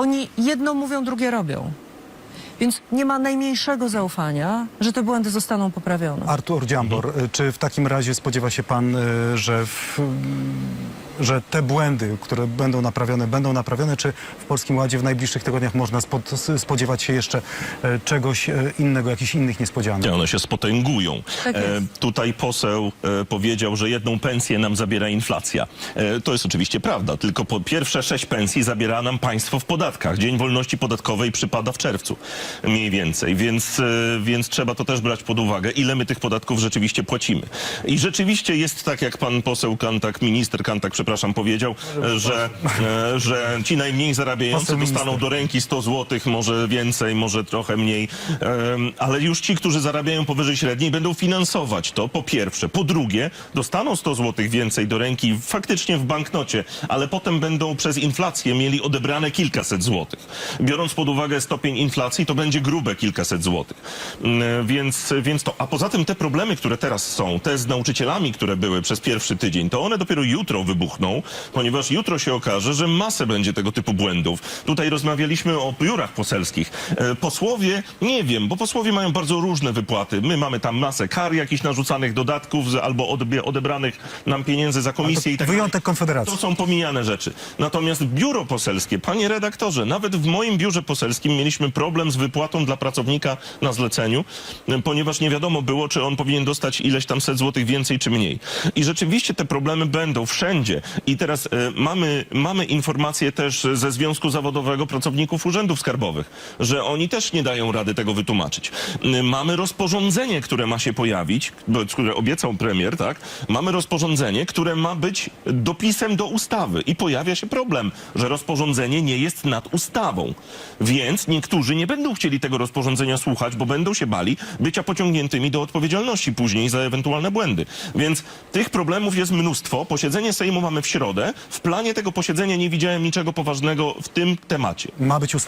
Oni jedno mówią, drugie robią. Więc nie ma najmniejszego zaufania, że te błędy zostaną poprawione. Artur Dziambor, y, czy w takim razie spodziewa się pan, y, że, w, że te błędy, które będą naprawione, będą naprawione, czy w Polskim Ładzie w najbliższych tygodniach można spod, spodziewać się jeszcze y, czegoś y, innego, jakichś innych niespodzianek? One się spotęgują. Tak. E, tutaj poseł e, powiedział, że jedną pensję nam zabiera inflacja. E, to jest oczywiście prawda, tylko po pierwsze sześć pensji zabiera nam państwo w podatkach. Dzień wolności podatkowej przypada w czerwcu mniej więcej, więc, e, więc trzeba to też brać pod uwagę, ile my tych podatków rzeczywiście płacimy. I rzeczywiście jest tak, jak pan poseł Kantak, minister Kantak, przepraszam, powiedział, e, że, e, że ci najmniej zarabiający dostaną do ręki 100 zł, może więcej, może trochę mniej, ale już ci, którzy zarabiają powyżej średniej, będą finansować to, po pierwsze. Po drugie, dostaną 100 zł więcej do ręki faktycznie w banknocie, ale potem będą przez inflację mieli odebrane kilkaset złotych. Biorąc pod uwagę stopień inflacji, to będzie grube kilkaset złotych. Więc, więc to, a poza tym te problemy, które teraz są, te z nauczycielami, które były przez pierwszy tydzień, to one dopiero jutro wybuchną, ponieważ jutro się okaże, że masę będzie tego typu błędów. Tutaj rozmawialiśmy o biurach poselskich. E, Posłowie, nie wiem, bo posłowie mają bardzo różne wypłaty. My mamy tam masę kar jakichś narzucanych, dodatków albo odebranych nam pieniędzy za komisję i tak. Wyjątek Konfederacji. To są pomijane rzeczy. Natomiast biuro poselskie, panie redaktorze, nawet w moim biurze poselskim mieliśmy problem z wypłatą dla pracownika na zleceniu, e, ponieważ nie wiadomo było, czy on powinien dostać ileś tam set złotych więcej, czy mniej. I rzeczywiście te problemy będą wszędzie. I teraz e, mamy, mamy informacje też ze Związku Zawodowego Pracowników Urzędów Skarbowych, że oni też nie dają rady tego wytłumaczyć. E, Mamy rozporządzenie, które ma się pojawić, które obiecał premier, tak? Mamy rozporządzenie, które ma być dopisem do ustawy i pojawia się problem, że rozporządzenie nie jest nad ustawą. Więc niektórzy nie będą chcieli tego rozporządzenia słuchać, bo będą się bali bycia pociągniętymi do odpowiedzialności później za ewentualne błędy. Więc tych problemów jest mnóstwo. Posiedzenie Sejmu mamy w środę. W planie tego posiedzenia nie widziałem niczego poważnego w tym temacie. Ma być ustawa.